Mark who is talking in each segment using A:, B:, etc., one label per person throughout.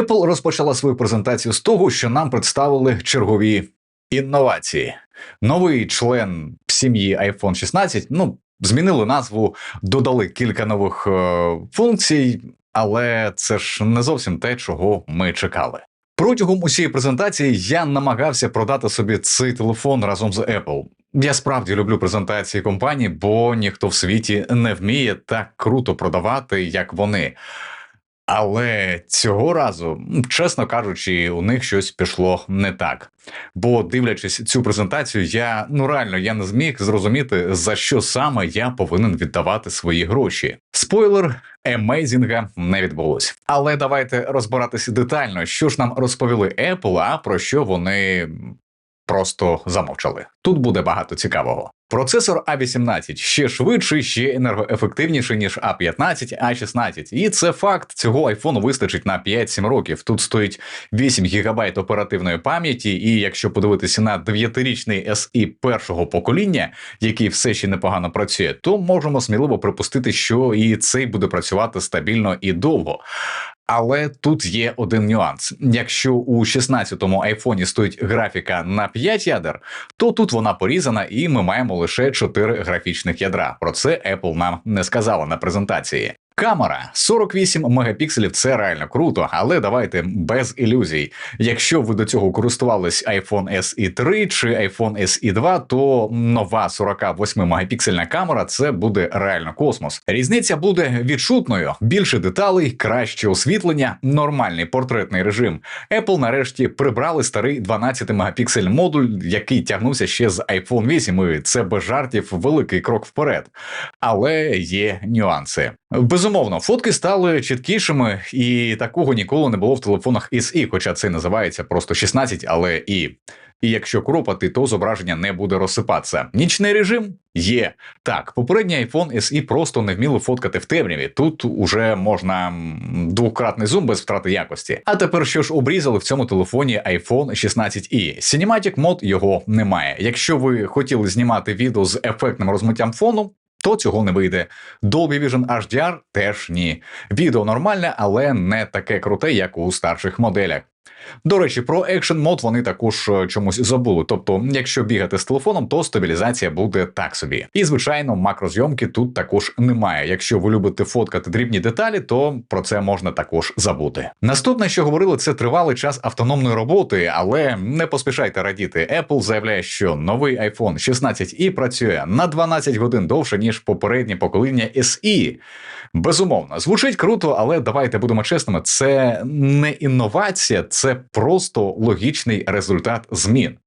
A: Apple розпочала свою презентацію з того, що нам представили чергові інновації. Новий член сім'ї iPhone 16, ну, змінили назву, додали кілька нових е, функцій, але це ж не зовсім те, чого ми чекали. Протягом усієї презентації я намагався продати собі цей телефон разом з Apple. Я справді люблю презентації компаній, бо ніхто в світі не вміє так круто продавати, як вони. Але цього разу, чесно кажучи, у них щось пішло не так. Бо дивлячись цю презентацію, я ну реально я не зміг зрозуміти, за що саме я повинен віддавати свої гроші. Спойлер, емейзінга не відбулось. Але давайте розбиратися детально, що ж нам розповіли Apple, а про що вони просто замовчали. Тут буде багато цікавого. Процесор A18 ще швидший, ще енергоефективніший, ніж A15, A16. І це факт, цього айфону вистачить на 5-7 років. Тут стоїть 8 ГБ оперативної пам'яті, і якщо подивитися на 9-річний SE першого покоління, який все ще непогано працює, то можемо сміливо припустити, що і цей буде працювати стабільно і довго. Але тут є один нюанс: якщо у 16-му айфоні стоїть графіка на 5 ядер, то тут вона порізана, і ми маємо лише 4 графічних ядра. Про це Apple нам не сказала на презентації. Камера 48 мегапікселів це реально круто, але давайте без ілюзій. Якщо ви до цього користувались iPhone SE 3 чи iPhone SE 2, то нова 48 мегапіксельна камера це буде реально космос. Різниця буде відчутною: більше деталей, краще освітлення, нормальний портретний режим. Apple нарешті прибрали старий 12 мегапіксель модуль, який тягнувся ще з iPhone 8, і це без жартів великий крок вперед. Але є нюанси. Безумовно, фотки стали чіткішими, і такого ніколи не було в телефонах SE, хоча це називається просто 16, але і. І якщо кропати, то зображення не буде розсипатися. Нічний режим є. Так, попередній iPhone SE просто не вміли фоткати в темряві. Тут уже можна двократний зум без втрати якості. А тепер що ж обрізали в цьому телефоні iPhone 16i? Cinematic Mode його немає. Якщо ви хотіли знімати відео з ефектним розмиттям фону, то цього не вийде. Dolby Vision HDR теж ні. Відео нормальне, але не таке круте, як у старших моделях. До речі, про Action Mode вони також е, чомусь забули. Тобто, якщо бігати з телефоном, то стабілізація буде так собі. І звичайно, макрозйомки тут також немає. Якщо ви любите фоткати дрібні деталі, то про це можна також забути. Наступне, що говорили, це тривалий час автономної роботи, але не поспішайте радіти. Apple заявляє, що новий iPhone 16i працює на 12 годин довше ніж попереднє покоління SE. Безумовно, звучить круто, але давайте будемо чесними, це не інновація, це просто логічний результат змін.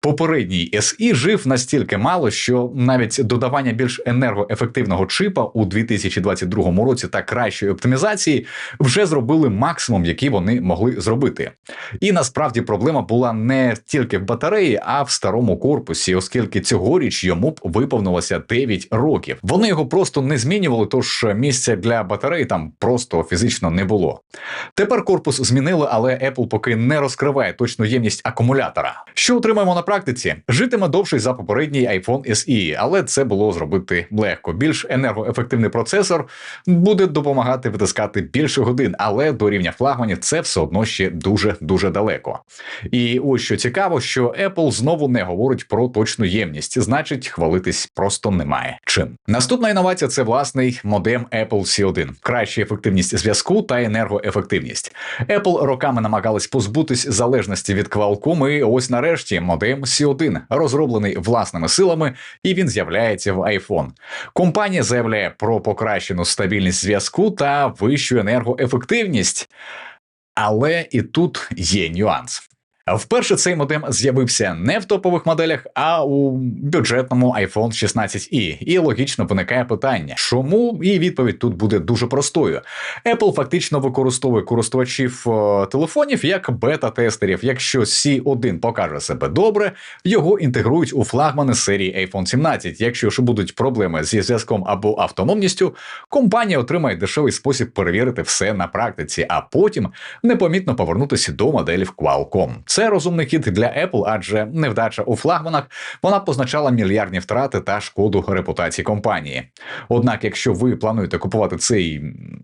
A: Попередній SE жив настільки мало, що навіть додавання більш енергоефективного чипа у 2022 році та кращої оптимізації вже зробили максимум, який вони могли зробити. І насправді проблема була не тільки в батареї, а в старому корпусі, оскільки цьогоріч йому б виповнилося 9 років. Вони його просто не змінювали, тож місця для батареї там просто фізично не було. Тепер корпус змінили, але Apple поки не розкриває точну ємність акумулятора. Що отримаємо на практиці? Житиме довше за попередній iPhone SE, але це було зробити легко. Більш енергоефективний процесор буде допомагати витискати більше годин, але до рівня флагманів це все одно ще дуже дуже далеко. І ось що цікаво, що Apple знову не говорить про точну ємність, значить, хвалитись просто немає чим. Наступна інновація це власний модем Apple C1. краща ефективність зв'язку та енергоефективність. Apple роками намагались позбутись залежності від Qualcomm, і ось нарешті модем C1 розроблений власними силами, і він з'являється в iPhone. Компанія заявляє про покращену стабільність зв'язку та вищу енергоефективність. Але і тут є нюанс. Вперше цей модем з'явився не в топових моделях, а у бюджетному iPhone 16i. І логічно виникає питання, чому? І відповідь тут буде дуже простою. Apple фактично використовує користувачів е, телефонів як бета-тестерів. Якщо C1 покаже себе добре, його інтегрують у флагмани серії iPhone 17. Якщо ж будуть проблеми зі зв'язком або автономністю, компанія отримає дешевий спосіб перевірити все на практиці, а потім непомітно повернутися до моделів Qualcomm. Це розумний хід для Apple, адже невдача у флагманах вона позначала мільярдні втрати та шкоду репутації компанії. Однак, якщо ви плануєте купувати цей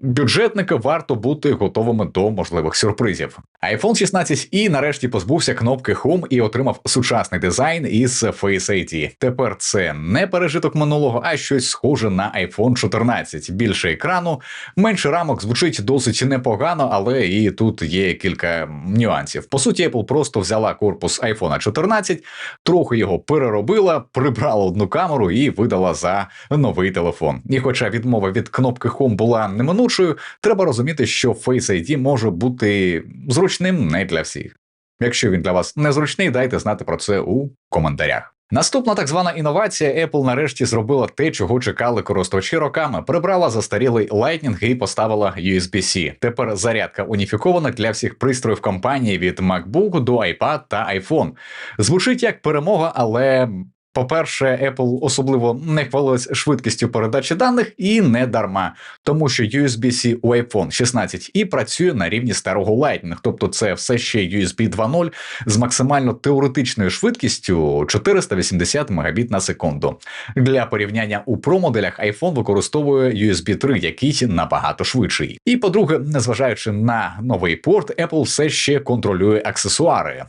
A: бюджетник, варто бути готовими до можливих сюрпризів. iPhone 16 і нарешті позбувся кнопки Home і отримав сучасний дизайн із Face ID. Тепер це не пережиток минулого, а щось схоже на iPhone 14. Більше екрану, менше рамок звучить досить непогано, але і тут є кілька нюансів. По суті, Apple просто взяла корпус iPhone 14, трохи його переробила, прибрала одну камеру і видала за новий телефон. І хоча відмова від кнопки Home була неминучою, треба розуміти, що Face ID може бути зручним не для всіх. Якщо він для вас незручний, дайте знати про це у коментарях. Наступна так звана інновація Apple нарешті зробила те, чого чекали користувачі роками. Прибрала застарілий Lightning і поставила USB-C. Тепер зарядка уніфікована для всіх пристроїв компанії від MacBook до iPad та iPhone. Звучить як перемога, але по-перше, Apple особливо не хвалилась швидкістю передачі даних і не дарма, тому що USB-C у iPhone 16 і працює на рівні старого Lightning, тобто це все ще USB 2.0 з максимально теоретичною швидкістю 480 Мбіт на секунду. Для порівняння у Pro моделях iPhone використовує USB 3, який набагато швидший. І по-друге, незважаючи на новий порт, Apple все ще контролює аксесуари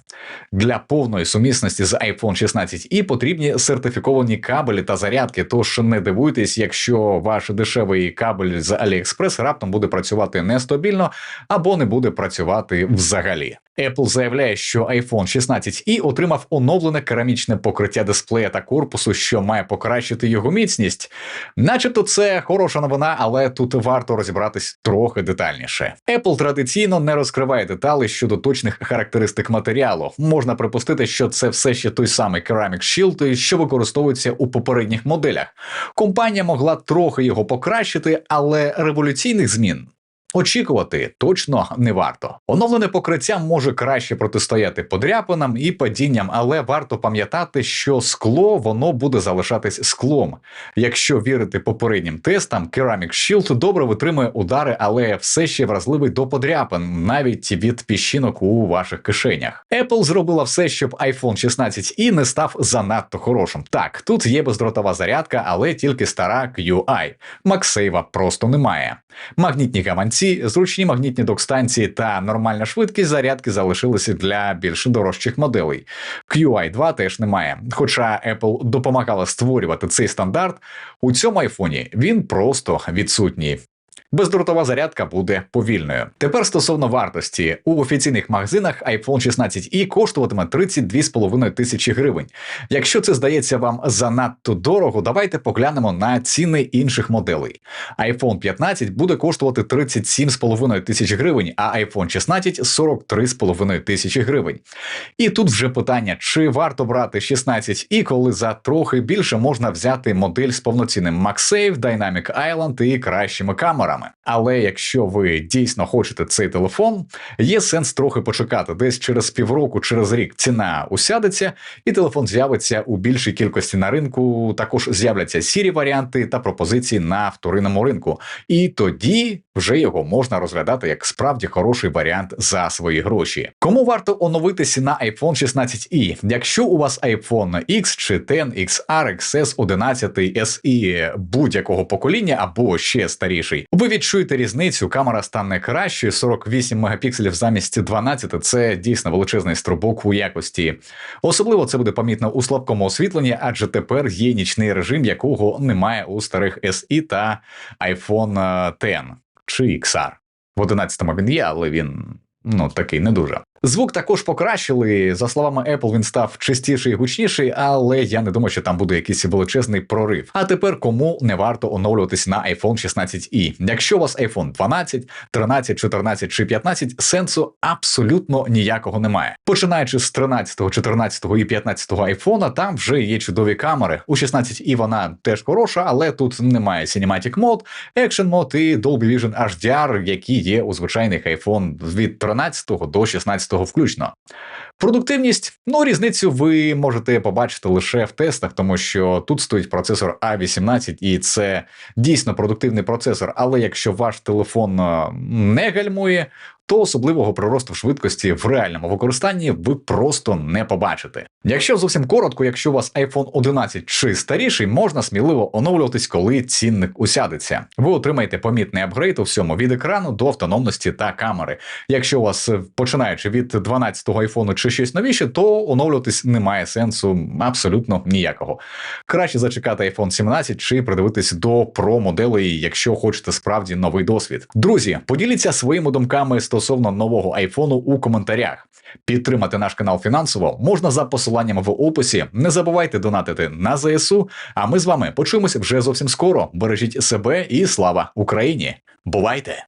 A: для повної сумісності з iPhone 16 і потрібні сертифіковані кабелі та зарядки. Тож не дивуйтесь, якщо ваш дешевий кабель з AliExpress раптом буде працювати нестабільно або не буде працювати взагалі. Apple заявляє, що iPhone 16 і отримав оновлене керамічне покриття дисплея та корпусу, що має покращити його міцність. Начебто це хороша новина, але тут варто розібратись трохи детальніше. Apple традиційно не розкриває деталі щодо точних характеристик матеріалу. Можна припустити, що це все ще той самий Ceramic Shield, що використовується у попередніх моделях. Компанія могла трохи його покращити, але революційних змін Очікувати точно не варто. Оновлене покриття може краще протистояти подряпинам і падінням, але варто пам'ятати, що скло воно буде залишатись склом. Якщо вірити попереднім тестам, Ceramic Shield добре витримує удари, але все ще вразливий до подряпин, навіть від піщинок у ваших кишенях. Apple зробила все, щоб iPhone 16 і не став занадто хорошим. Так, тут є бездротова зарядка, але тільки стара QI. MagSafe просто немає. Магнітні гаманці зручні магнітні док-станції та нормальна швидкість зарядки залишилися для більш дорожчих моделей. QI 2 теж немає. Хоча Apple допомагала створювати цей стандарт, у цьому айфоні він просто відсутній. Бездротова зарядка буде повільною. Тепер стосовно вартості у офіційних магазинах iPhone 16 i коштуватиме 32,5 тисячі гривень. Якщо це здається вам занадто дорого, давайте поглянемо на ціни інших моделей. iPhone 15 буде коштувати 37,5 тисяч гривень, а iPhone 16 43,5 тисячі гривень. І тут вже питання: чи варто брати 16 і коли за трохи більше можна взяти модель з повноцінним MagSafe, Dynamic Island і кращими камерами програми. Але якщо ви дійсно хочете цей телефон, є сенс трохи почекати. Десь через півроку, через рік ціна усядеться, і телефон з'явиться у більшій кількості на ринку. Також з'являться сірі варіанти та пропозиції на вторинному ринку. І тоді вже його можна розглядати як справді хороший варіант за свої гроші. Кому варто оновитися на iPhone 16 i Якщо у вас iPhone X чи 10 XR, XS 11 SE будь-якого покоління або ще старіший, ви відчуєте різницю, камера стане кращою, 48 мегапікселів замість 12 це дійсно величезний струбок у якості. Особливо це буде помітно у слабкому освітленні, адже тепер є нічний режим, якого немає у старих SE та iPhone X чи XR. В 11-му він є, але він ну такий не дуже. Звук також покращили. За словами Apple, він став чистіший і гучніший, але я не думаю, що там буде якийсь величезний прорив. А тепер кому не варто оновлюватись на iPhone 16 i Якщо у вас iPhone 12, 13, 14 чи 15, сенсу абсолютно ніякого немає. Починаючи з 13, 14 і 15 iPhone, там вже є чудові камери. У 16 i вона теж хороша, але тут немає Cinematic Mode, Action Mode і Dolby Vision HDR, які є у звичайних iPhone від 13 до 16 включно. Продуктивність, ну різницю ви можете побачити лише в тестах, тому що тут стоїть процесор A18, і це дійсно продуктивний процесор. Але якщо ваш телефон не гальмує, то особливого приросту швидкості в реальному використанні ви просто не побачите. Якщо зовсім коротко, якщо у вас iPhone 11 чи старіший, можна сміливо оновлюватись, коли цінник усядеться. Ви отримаєте помітний апгрейд у всьому від екрану до автономності та камери. Якщо у вас е, починаючи від 12-го iPhone чи щось новіше, то оновлюватись немає сенсу абсолютно ніякого. Краще зачекати iPhone 17 чи придивитись до Pro моделей, якщо хочете справді новий досвід. Друзі, поділіться своїми думками стосовно нового айфону у коментарях. Підтримати наш канал фінансово можна за посиланням в описі. Не забувайте донатити на ЗСУ. А ми з вами почуємося вже зовсім скоро. Бережіть себе і слава Україні! Бувайте!